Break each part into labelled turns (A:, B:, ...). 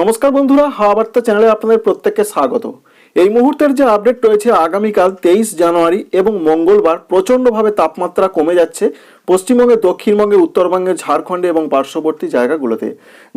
A: নমস্কার বন্ধুরা, হাওয়া বার্তা চ্যানেলে আপনাদের প্রত্যেককে স্বাগত। এই মুহূর্তের যে আপডেট রয়েছে, আগামীকাল তেইশ জানুয়ারি এবং মঙ্গলবার প্রচণ্ডভাবে তাপমাত্রা কমে যাচ্ছে পশ্চিমবঙ্গে, দক্ষিণবঙ্গে, উত্তরবঙ্গে, ঝাড়খণ্ডে এবং পার্শ্ববর্তী জায়গাগুলোতে।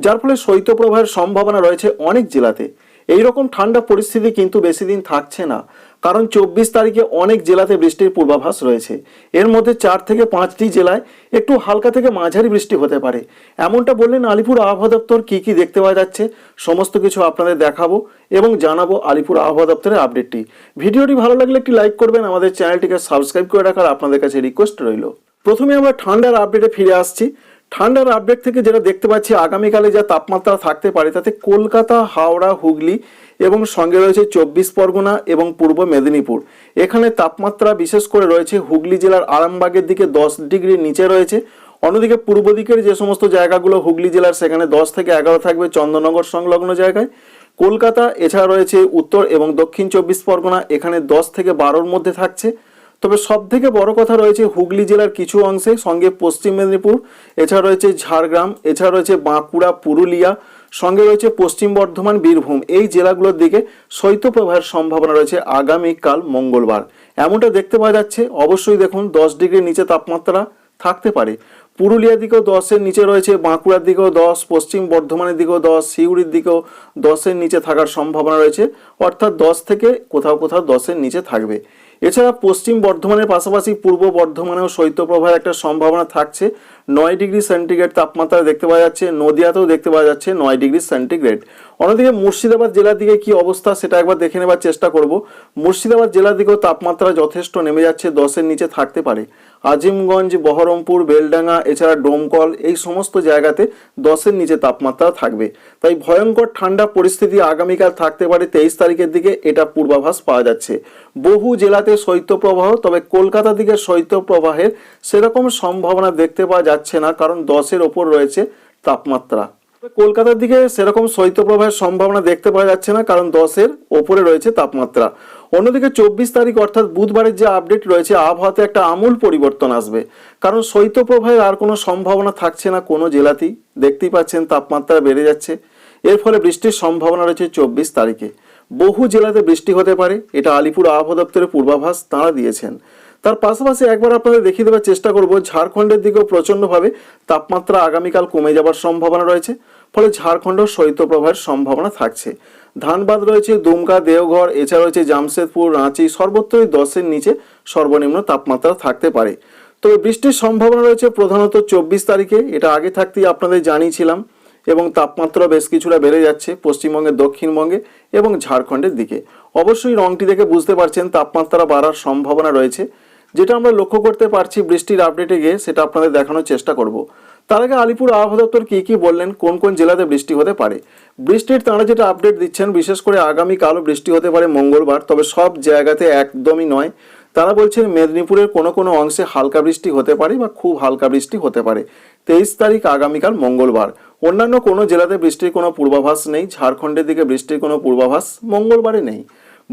A: যার ফলে শৈত্যপ্রবাহের সম্ভাবনা রয়েছে অনেক জেলাতে। এই রকম ঠান্ডা পরিস্থিতি কিন্তু বেশি দিন থাকছে না। কারণ চব্বিশ তারিখে অনেক জেলাতে বৃষ্টির পূর্বাভাস রয়েছে। এর মধ্যে চার থেকে পাঁচটি জেলায় একটু হালকা থেকে মাঝারি বৃষ্টি হতে পারে। এমনটা বললেন আলিপুর আবহাওয়া দপ্তর। কী কী দেখতে পাওয়া যাচ্ছে? সমস্ত কিছু আপনাদের দেখাবো এবং জানাব আলিপুর আবহাওয়া দপ্তরের আপডেটটি। ভিডিওটি ভালো লাগলে একটি লাইক করবেন, আমাদের চ্যানেলটিকে সাবস্ক্রাইব করে রাখার আপনাদের কাছে রিকোয়েস্ট রইল। প্রথমে আমরা ঠান্ডার আপডেটে ফিরে আসছি। ঠান্ডার আপডেট থেকে যেটা দেখতে পাচ্ছি, আগামীকালে যা তাপমাত্রা থাকতে পারে, তাতে কলকাতা, হাওড়া, হুগলি এবং সঙ্গে রয়েছে চব্বিশ পরগনা এবং পূর্ব মেদিনীপুর। এখানে তাপমাত্রা বিশেষ করে রয়েছে, হুগলি জেলার আরামবাগের দিকে দশ ডিগ্রির নিচে রয়েছে। অন্যদিকে পূর্ব দিকের যে সমস্ত জায়গাগুলো, হুগলি জেলার সেখানে দশ থেকে এগারো থাকবে চন্দ্রনগর সংলগ্ন জায়গায়। কলকাতা, এছাড়া রয়েছে উত্তর এবং দক্ষিণ চব্বিশ পরগনা, এখানে দশ থেকে বারোর মধ্যে থাকছে। তবে সব থেকে বড় কথা রয়েছে হুগলি জেলার কিছু অংশে, সঙ্গে পশ্চিম মেদিনীপুর, এছাড়া রয়েছে ঝাড়গ্রাম, এছাড়া রয়েছে বাঁকুড়া, পুরুলিয়া, সঙ্গে রয়েছে পশ্চিম বর্ধমান, বীরভূম। এই জেলাগুলোর দিকে শৈত্যপ্রবাহের সম্ভাবনা রয়েছে আগামীকাল মঙ্গলবার। এমনটা দেখতে পাওয়া যাচ্ছে, অবশ্যই দেখুন, দশ ডিগ্রির নিচে তাপমাত্রা থাকতে পারে। পুরুলিয়ার দিকেও দশের নিচে রয়েছে, বাঁকুড়ার দিকেও দশ, পশ্চিম বর্ধমানের দিকেও দশ, সিউড়ির দিকেও দশের নিচে থাকার সম্ভাবনা রয়েছে। অর্থাৎ দশ থেকে কোথাও কোথাও দশের নিচে থাকবে। এছাড়া পশ্চিম বর্ধমানের পাশাপাশি পূর্ব বর্ধমানেও শৈত্যপ্রবাহের একটা সম্ভাবনা থাকছে। নয় ডিগ্রি সেন্টিগ্রেড তাপমাত্রা দেখতে পাওয়া যাচ্ছে, নদিয়াতেও দেখতে পাওয়া যাচ্ছে নয় ডিগ্রি সেন্টিগ্রেড। অন্যদিকে মুর্শিদাবাদ জেলার দিকে কি অবস্থা সেটা একবার দেখে নেবার চেষ্টা করব। মুর্শিদাবাদ জেলার দিকেও তাপমাত্রা যথেষ্ট নেমে যাচ্ছে, দশের নিচে থাকতে পারে। আজিমগঞ্জ, বহরমপুর, বেলডাঙ্গা, এছাড়া ডোমকল এই সমস্ত জায়গাতে দশের নিচে তাপমাত্রা থাকবে। তাই ভয়ঙ্কর ঠান্ডা পরিস্থিতি আগামীকাল থাকতে পারে তেইশ তারিখের দিকে, এটা পূর্বাভাস পাওয়া যাচ্ছে। বহু জেলাতে শৈত্যপ্রবাহ, তবে কলকাতা দিকে শৈত্যপ্রবাহের সেরকম সম্ভাবনা দেখতে পাওয়া যাচ্ছে না, কারণ দশের ওপর রয়েছে তাপমাত্রা। কলকাতার দিকে সেরকম শৈত্যপ্রবাহের সম্ভাবনা দেখতে পাওয়া যাচ্ছে না, কারণ দশের ওপরে রয়েছে তাপমাত্রা। অন্যদিকে চব্বিশ তারিখ অর্থাৎ বুধবারের যে আপডেট রয়েছে, আবহাওয়াতে একটা আমূল পরিবর্তন আসবে। কারণ শৈত্যপ্রবাহের আর কোনো সম্ভাবনা থাকছে না কোনো জেলাতেই। দেখতেই পাচ্ছেন তাপমাত্রা বেড়ে যাচ্ছে। এর ফলে বৃষ্টির সম্ভাবনা রয়েছে চব্বিশ তারিখে। বহু জেলাতে বৃষ্টি হতে পারে, এটা আলিপুর আবহাওয়া দপ্তরের পূর্বাভাস, তাঁরা দিয়েছেন। তার পাশাপাশি একবার আপনাদের দেখিয়ে দেওয়ার চেষ্টা করব, ঝাড়খণ্ডের দিকেও প্রচণ্ডভাবে তাপমাত্রা আগামীকাল কমে যাবার সম্ভাবনা রয়েছে, ফলে ঝাড়খণ্ডেও শৈত্যপ্রবাহের সম্ভাবনা থাকছে। ধানবাদ রয়েছে, দুমকা, দেওঘর, এছাড়া রয়েছে জামশেদপুর, রাঁচি সর্বত্রই দশের নিচে সর্বনিম্ন তাপমাত্রা থাকতে পারে। তবে বৃষ্টির সম্ভাবনা রয়েছে প্রধানত চব্বিশ তারিখে, এটা আগে থাকতেই আপনাদের জানিয়েছিলাম, এবং তাপমাত্রা বেশ কিছুটা বেড়ে যাচ্ছে পশ্চিমবঙ্গের দক্ষিণবঙ্গে এবং ঝাড়খণ্ডের দিকে। অবশ্যই রংটি দেখে বুঝতে পারছেন, তাপমাত্রা বাড়ার সম্ভাবনা রয়েছে। যেটা আমরা লক্ষ্য করতে পারছি বৃষ্টির আপডেটে গিয়ে, সেটা আপনাদের দেখানোর চেষ্টা করব। তার আগে আলিপুর আবহাওয়া দপ্তর কী কী বললেন, কোন কোন জেলাতে বৃষ্টি হতে পারে? বৃষ্টির তাঁরা যেটা আপডেট দিচ্ছেন, বিশেষ করে আগামীকালও বৃষ্টি হতে পারে মঙ্গলবার, তবে সব জায়গাতে একদমই নয়। তারা বলছেন, মেদিনীপুরের কোনো কোনো অংশে হালকা বৃষ্টি হতে পারে বা খুব হালকা বৃষ্টি হতে পারে। তেইশ তারিখ আগামীকাল মঙ্গলবার। অন্যান্য কোনো জেলাতে বৃষ্টির কোনো পূর্বাভাস নেই। ঝাড়খণ্ডের দিকে বৃষ্টির কোনো পূর্বাভাস মঙ্গলবারে নেই।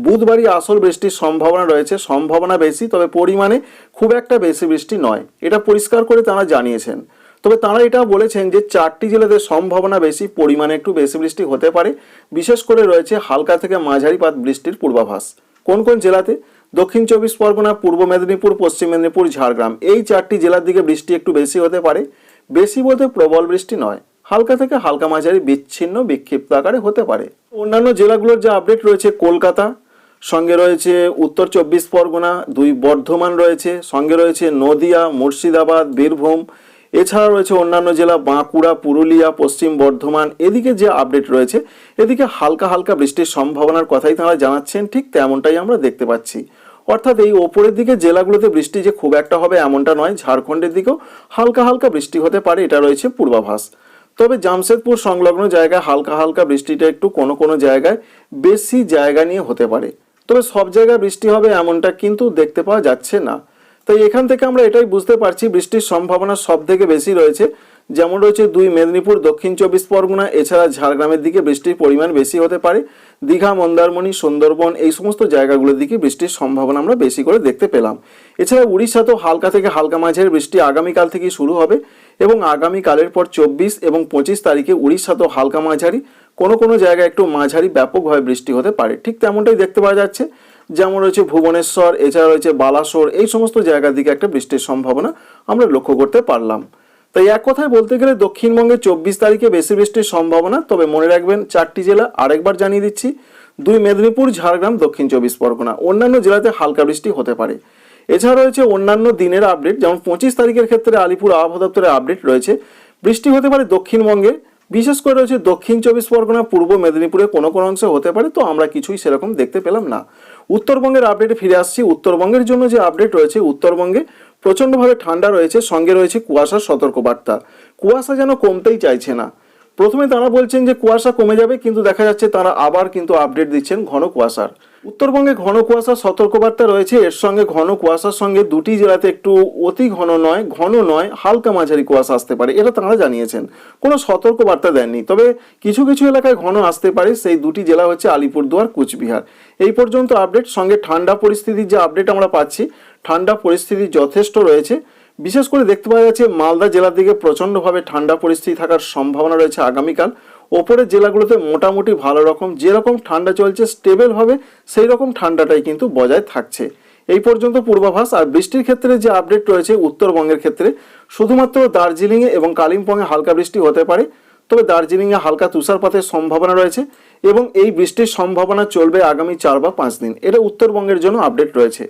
A: বুধবারই আসল বৃষ্টির সম্ভাবনা রয়েছে। সম্ভাবনা বেশি, তবে পরিমাণে খুব একটা বেশি বৃষ্টি নয়। এটা পরিষ্কার করে তারা জানিয়েছেন। তবে তারা এটা বলেছেন যে চারটি জেলাতে সম্ভাবনা বেশি, পরিমাণে একটু বেশি বৃষ্টি হতে পারে। বিশেষ করে রয়েছে হালকা থেকে মাঝারি পাত বৃষ্টির পূর্বাভাস। কোন কোন জেলাতে? দক্ষিণ চব্বিশ পরগনা, পূর্ব মেদিনীপুর, পশ্চিম মেদিনীপুর, ঝাড়গ্রাম। এই চারটি জেলার দিকে বৃষ্টি একটু বেশি হতে পারে। বেশি বলতে প্রবল বৃষ্টি নয়। হালকা থেকে হালকা মাঝারি বিচ্ছিন্ন বিক্ষিপ্ত আকারে হতে পারে। অন্যান্য জেলাগুলোর যে আপডেট রয়েছে, কলকাতা সঙ্গে রয়েছে উত্তর চব্বিশ পরগনা, দুই বর্ধমান রয়েছে, সঙ্গে রয়েছে নদিয়া, মুর্শিদাবাদ, বীরভূম। এছাড়া রয়েছে অন্যান্য জেলা বাঁকুড়া, পুরুলিয়া, পশ্চিম বর্ধমান। এদিকে যে আপডেট রয়েছে, এদিকে হালকা হালকা বৃষ্টির সম্ভাবনার কথাই তারা জানাচ্ছেন, ঠিক তেমনটাই আমরা দেখতে পাচ্ছি। অর্থাৎ এই ওপরের দিকে জেলাগুলোতে বৃষ্টি যে খুব একটা হবে এমনটা নয়, ঝাড়খণ্ডের দিকেও হালকা হালকা বৃষ্টি হতে পারে, এটা রয়েছে পূর্বাভাস। তবে জামশেদপুর সংলগ্ন জায়গায় হালকা হালকা বৃষ্টিটা একটু কোনো কোনো জায়গায় বেশি জায়গা নিয়ে হতে পারে। তবে সব জায়গায় বৃষ্টি হবে এমনটা কিন্তু দেখতে পাওয়া যাচ্ছে না। তাই এখান থেকে আমরা এটাই বুঝতে পারছি বৃষ্টির সম্ভাবনা সব থেকে বেশি রয়েছে। যেমন রয়েছে দুই মেদিনীপুর, দক্ষিণ চব্বিশ পরগনা, এছাড়া ঝাড়গ্রামের দিকে বৃষ্টির পরিমাণ বেশি হতে পারে। দীঘা, মন্দারমণি, সুন্দরবন এই সমস্ত জায়গাগুলোর দিকে বৃষ্টির সম্ভাবনা আমরা বেশি করে দেখতে পেলাম। এছাড়া উড়িষ্যাতেও হালকা থেকে হালকা মাঝের বৃষ্টি আগামীকাল থেকেই শুরু হবে এবং আগামীকালের পর চব্বিশ এবং পঁচিশ তারিখে উড়িষ্যাতেও হালকা মাঝারি। কোনো কোনো জায়গায় একটু মাঝারি ব্যাপকভাবে বৃষ্টি হতে পারে। ঠিক তেমনটাই দেখতে পাওয়া যাচ্ছে, যেমন রয়েছে ভুবনেশ্বর, এছাড়া রয়েছে বালাসোর, এই সমস্ত জায়গার দিকে একটা বৃষ্টির সম্ভাবনা আমরা লক্ষ্য করতে পারলাম। তাই এক কথায় বলতে গেলে দক্ষিণবঙ্গে চব্বিশ তারিখে বেশি বৃষ্টির সম্ভাবনা, তবে মনে রাখবেন চারটি জেলা আরেকবার জানিয়ে দিচ্ছি, দুই মেদিনীপুর, ঝাড়গ্রাম, দক্ষিণ চব্বিশ পরগনা। অন্যান্য জেলাতে হালকা বৃষ্টি হতে পারে। এছাড়া রয়েছে অন্যান্য দিনের আপডেট, যেমন পঁচিশ তারিখের ক্ষেত্রে আলিপুর আবহাওয়া দপ্তরের আপডেট রয়েছে। বৃষ্টি হতে পারে দক্ষিণবঙ্গে বিশেষ করে রয়েছে দক্ষিণ চব্বিশ পরগনা, পূর্ব মেদিনীপুরে কোনো কোনো অংশে হতে পারে, তো আমরা কিছুই সেরকম দেখতে পেলাম না। উত্তরবঙ্গের আপডেটে ফিরে আসছি। উত্তরবঙ্গের জন্য যে আপডেট রয়েছে, উত্তরবঙ্গে প্রচণ্ডভাবে ঠান্ডা রয়েছে, সঙ্গে রয়েছে কুয়াশার সতর্কবার্তা। কুয়াশা যেন কমতেই চাইছে না। প্রথমে তারা বলছেন যে কুয়াশা কমে যাবে, কিন্তু দেখা যাচ্ছে তারা আবার কিন্তু আপডেট দিচ্ছেন ঘন কুয়াশার। উত্তরবঙ্গে ঘন কুয়াশার সতর্কবার্তা রয়েছে, এর সঙ্গে ঘন কুয়াশার সঙ্গে দুটি জেলাতে একটু অতি ঘন নয় ঘন নয়, হালকা মাঝারি কুয়াশা আসতে পারে, এটা তারা জানিয়েছেন। কোনো সতর্কবার্তা দেননি, তবে কিছু কিছু এলাকায় ঘন আসতে পারে, সেই দুটি জেলা হচ্ছে আলিপুরদুয়ার, কুচবিহার। এই পর্যন্ত আপডেট সঙ্গে ঠান্ডা পরিস্থিতির যে আপডেট আমরা পাচ্ছি, ঠান্ডা পরিস্থিতি যথেষ্ট রয়েছে। বিশেষ করে দেখতে পাওয়া যাচ্ছে মালদা জেলার দিকে প্রচণ্ডভাবে ঠান্ডা পরিস্থিতি থাকার সম্ভাবনা রয়েছে আগামীকাল। ওপরের জেলাগুলোতে মোটামুটি ভালো রকম, যেরকম ঠান্ডা চলছে স্টেবল হবে সেই রকম ঠান্ডাটাই কিন্তু বজায় থাকছে। এই পর্যন্ত পূর্বাভাস, আর বৃষ্টির ক্ষেত্রে যে আপডেট রয়েছে উত্তরবঙ্গের ক্ষেত্রে, শুধুমাত্র দার্জিলিংয়ে এবং কালিম্পংয়ে হালকা বৃষ্টি হতে পারে, তবে দার্জিলিংয়ে হালকা তুষারপাতের সম্ভাবনা রয়েছে এবং এই বৃষ্টির সম্ভাবনা চলবে আগামী চার বা পাঁচ দিন। এটা উত্তরবঙ্গের জন্য আপডেট রয়েছে।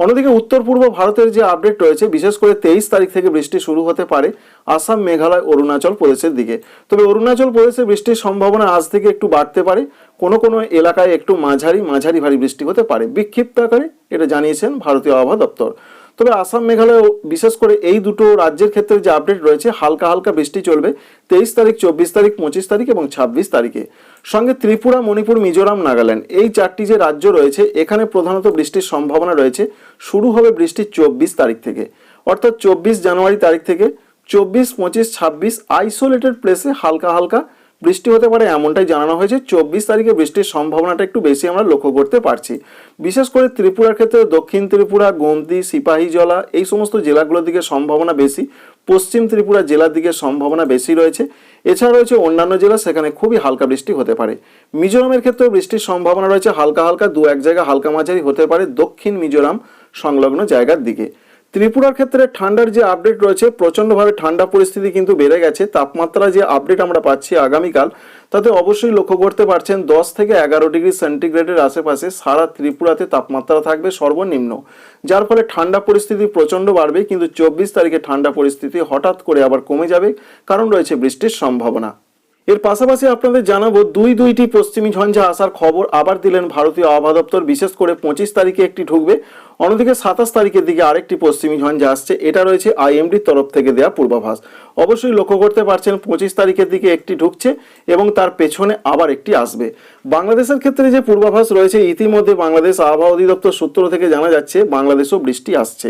A: অন্যদিকে উত্তর পূর্ব ভারতের যে আপডেট রয়েছে, বিশেষ করে তেইশ তারিখ থেকে বৃষ্টি শুরু হতে পারে আসাম, মেঘালয়, অরুণাচল প্রদেশের দিকে। তবে অরুণাচল প্রদেশে বৃষ্টির সম্ভাবনা আজ থেকে একটু বাড়তে পারে। কোনো কোনো এলাকায় একটু মাঝারি মাঝারি ভারী বৃষ্টি হতে পারে। বিক্ষিপ্ত আকারে এটা জানিয়েছেন ভারতীয় আবহাওয়া দপ্তর। তবে আসাম মেঘালয় বিশেষ করে এই দুটো রাজ্যের ক্ষেত্রে যে আপডেট রয়েছে, হালকা হালকা বৃষ্টি চলবে তেইশ তারিখ, চব্বিশ তারিখ, পঁচিশ তারিখ এবং ছাব্বিশ তারিখে। সঙ্গে ত্রিপুরা, মণিপুর, মিজোরাম, নাগাল্যান্ড, এই চারটি যে রাজ্য রয়েছে, এখানে প্রধানত বৃষ্টির সম্ভাবনা রয়েছে। শুরু হবে বৃষ্টি চব্বিশ তারিখ থেকে। অর্থাৎ চব্বিশ জানুয়ারি তারিখ থেকে চব্বিশ, পঁচিশ, ছাব্বিশ আইসোলেটেড প্লেসে হালকা হালকা বৃষ্টি হতে পারে এমনটাই জানানো হয়েছে। চব্বিশ তারিখে বৃষ্টির সম্ভাবনাটা একটু বেশি আমরা লক্ষ্য করতে পারছি। বিশেষ করে ত্রিপুরার ক্ষেত্রে দক্ষিণ ত্রিপুরা, গোমতি সিপাহীজলা এই সমস্ত জেলাগুলোর দিকে সম্ভাবনা বেশি। পশ্চিম ত্রিপুরা জেলার দিকে সম্ভাবনা বেশি রয়েছে। এছাড়া রয়েছে অন্যান্য জেলা সেখানে খুবই হালকা বৃষ্টি হতে পারে। মিজোরামের ক্ষেত্রেও বৃষ্টির সম্ভাবনা রয়েছে। হালকা হালকা দু এক জায়গা হালকা মাঝারি হতে পারে দক্ষিণ মিজোরাম সংলগ্ন জায়গার দিকে। ত্রিপুরার ক্ষেত্রে ঠান্ডার যে আপডেট রয়েছে, প্রচণ্ডভাবে ঠান্ডা পরিস্থিতি কিন্তু বেড়ে গেছে। তাপমাত্রা যে আপডেট আমরা পাচ্ছি আগামীকাল, তাতে অবশ্যই লক্ষ্য করতে পারছেন দশ থেকে এগারো ডিগ্রি সেন্টিগ্রেডের আশেপাশে সারা ত্রিপুরাতে তাপমাত্রা থাকবে সর্বনিম্ন, যার ফলে ঠান্ডা পরিস্থিতি প্রচণ্ড বাড়বে, কিন্তু চব্বিশ তারিখে ঠান্ডা পরিস্থিতি হঠাৎ করে আবার কমে যাবে, কারণ রয়েছে বৃষ্টির সম্ভাবনা। এর পাশাপাশি আপনাদের জানাব, দুই দুইটি পশ্চিমী ঝঞ্ঝা আসার খবর আবার দিলেন ভারতীয় আবহাওয়া দপ্তর। বিশেষ করে পঁচিশ তারিখে একটি ঢুকবে। অন্যদিকে সাতাশ তারিখের দিকে আরেকটি পশ্চিমী ঝঞ্ঝা আসছে। এটা রয়েছে আইএমডির তরফ থেকে দেওয়া পূর্বাভাস। অবশ্যই লক্ষ্য করতে পারছেন, পঁচিশ তারিখের দিকে একটি ঢুকছে এবং তার পেছনে আবার একটি আসবে। বাংলাদেশের ক্ষেত্রে যে পূর্বাভাস রয়েছে, ইতিমধ্যে বাংলাদেশ আবহাওয়া অধিদপ্তর সূত্র থেকে জানা যাচ্ছে, বাংলাদেশেও বৃষ্টি আসছে।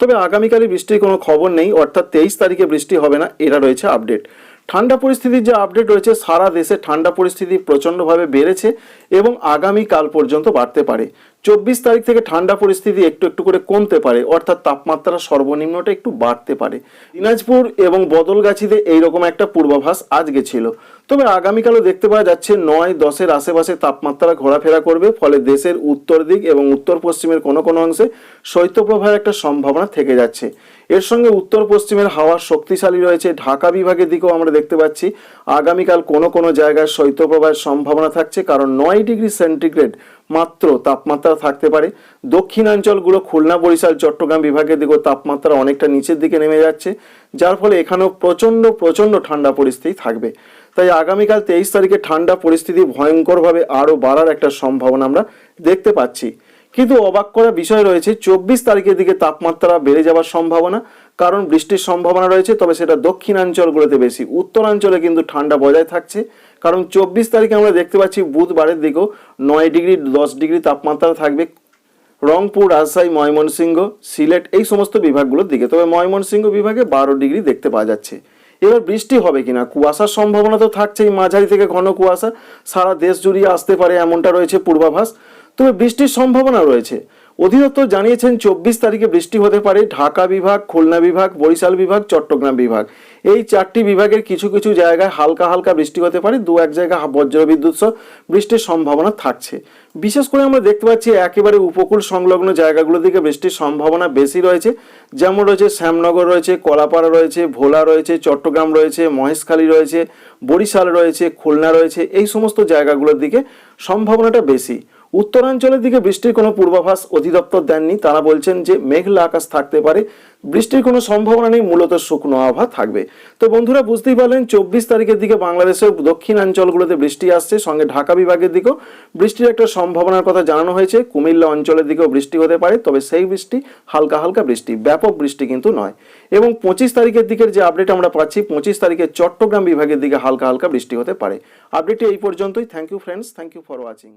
A: তবে আগামীকালই বৃষ্টির কোনো খবর নেই, অর্থাৎ তেইশ তারিখে বৃষ্টি হবে না, এটা রয়েছে আপডেট। ঠান্ডা পরিস্থিতির যে আপডেট রয়েছে, সারা দেশে ঠান্ডা পরিস্থিতি প্রচণ্ডভাবে বেড়েছে এবং আগামী কাল পর্যন্ত বাড়তে পারে। চব্বিশ তারিখ থেকে ঠান্ডা পরিস্থিতি একটু একটু করে কমতে পারে, অর্থাৎ তাপমাত্রা সর্বনিম্নটা একটু বাড়তে পারে। দিনাজপুর এবং বদলগাছিতে এইরকম একটা পূর্বাভাস আজকে ছিল। তবে আগামীকালও দেখতে পাওয়া যাচ্ছে নয় দশের আশেপাশে তাপমাত্রা ঘোরাফেরা করবে, ফলে দেশের উত্তর দিক এবং উত্তর পশ্চিমের কোনো কোনো অংশে শৈত্যপ্রবাহের একটা সম্ভাবনা থেকে যাচ্ছে। এর সঙ্গে উত্তর পশ্চিমের হাওয়া শক্তিশালী রয়েছে। ঢাকা বিভাগের দিকেও আমরা দেখতে পাচ্ছি, আগামীকাল কোনো কোনো জায়গায় শৈত্যপ্রবাহের সম্ভাবনা থাকছে, কারণ নয় ডিগ্রি সেন্টিগ্রেড মাত্র তাপমাত্রা থাকতে পারে। দক্ষিণাঞ্চলগুলো খুলনা, বরিশাল, চট্টগ্রাম বিভাগের দিকেও তাপমাত্রা অনেকটা নিচের দিকে নেমে যাচ্ছে, যার ফলে এখানেও প্রচণ্ড প্রচণ্ড ঠান্ডা পরিস্থিতি থাকবে। তাই আগামীকাল তেইশ তারিখে ঠান্ডা পরিস্থিতি ভয়ঙ্করভাবে আরও বাড়ার একটা সম্ভাবনা আমরা দেখতে পাচ্ছি। কিন্তু অবাক করা বিষয় রয়েছে, চব্বিশ তারিখের দিকে তাপমাত্রা বেড়ে যাওয়ার সম্ভাবনা কারণ বৃষ্টির সম্ভাবনা রয়েছে, তবে সেটা দক্ষিণাঞ্চলগুলোতে বেশি। উত্তরাঞ্চলে কিন্তু ঠান্ডা বজায় থাকছে, কারণ চব্বিশ তারিখে আমরা দেখতে পাচ্ছি বুধবারের দিকেও নয় ডিগ্রি, দশ ডিগ্রি তাপমাত্রা থাকবে। রংপুর, রাজশাহী, ময়মনসিংহ, সিলেট, এই সমস্ত বিভাগগুলোর দিকে। তবে ময়মনসিংহ বিভাগে বারো ডিগ্রি দেখতে পাওয়া যাচ্ছে। এবার বৃষ্টি হবে কিনা? কুয়াশার সম্ভাবনা তো থাকছেই, মাঝারি থেকে ঘন কুয়াশা। সারা দেশ জুড়িয়ে আসতে পারে এমনটা রয়েছে পূর্বাভাস। তবে বৃষ্টির সম্ভাবনা রয়েছে। অধিদপ্তর জানিয়েছেন চব্বিশ তারিখে বৃষ্টি হতে পারে ঢাকা বিভাগ, খুলনা বিভাগ, বরিশাল বিভাগ, চট্টগ্রাম বিভাগ। এই চারটি বিভাগের কিছু কিছু জায়গায় হালকা হালকা বৃষ্টি হতে পারে, দু এক জায়গায় বজ্রবিদ্যুৎ সহ বৃষ্টির সম্ভাবনা থাকছে। বিশেষ করে আমরা দেখতে পাচ্ছি একেবারে উপকূল সংলগ্ন জায়গাগুলো দিকে বৃষ্টির সম্ভাবনা বেশি রয়েছে। যেমন রয়েছে শ্যামনগর রয়েছে, কলাপাড়া রয়েছে, ভোলা রয়েছে, চট্টগ্রাম রয়েছে, মহেশখালী রয়েছে, বরিশাল রয়েছে, খুলনা রয়েছে, এই সমস্ত জায়গাগুলোর দিকে সম্ভাবনাটা বেশি। উত্তরাঞ্চলের দিকে বৃষ্টির কোনো পূর্বাভাস অধিদপ্তর দেননি। তারা বলছেন যে মেঘলা আকাশ থাকতে পারে। বৃষ্টির কোনো সম্ভাবনা নেই, মূলত শুকনো আবহাওয়া থাকবে। তো বন্ধুরা, বুঝতেই পারলেন, চব্বিশ তারিখের দিকে বাংলাদেশের দক্ষিণাঞ্চলগুলোতে বৃষ্টি আসছে। সঙ্গে ঢাকা বিভাগের দিকেও বৃষ্টির একটা সম্ভাবনার কথা জানানো হয়েছে। কুমিল্লা অঞ্চলের দিকেও বৃষ্টি হতে পারে, তবে সেই বৃষ্টি হালকা হালকা বৃষ্টি, ব্যাপক বৃষ্টি কিন্তু নয়। এবং পঁচিশ তারিখের দিকের যে আপডেট আমরা পাচ্ছি, পঁচিশ তারিখে চট্টগ্রাম বিভাগের দিকে হালকা হালকা বৃষ্টি হতে পারে। আপডেটটি এই পর্যন্তই। Thank you friends thank you for watching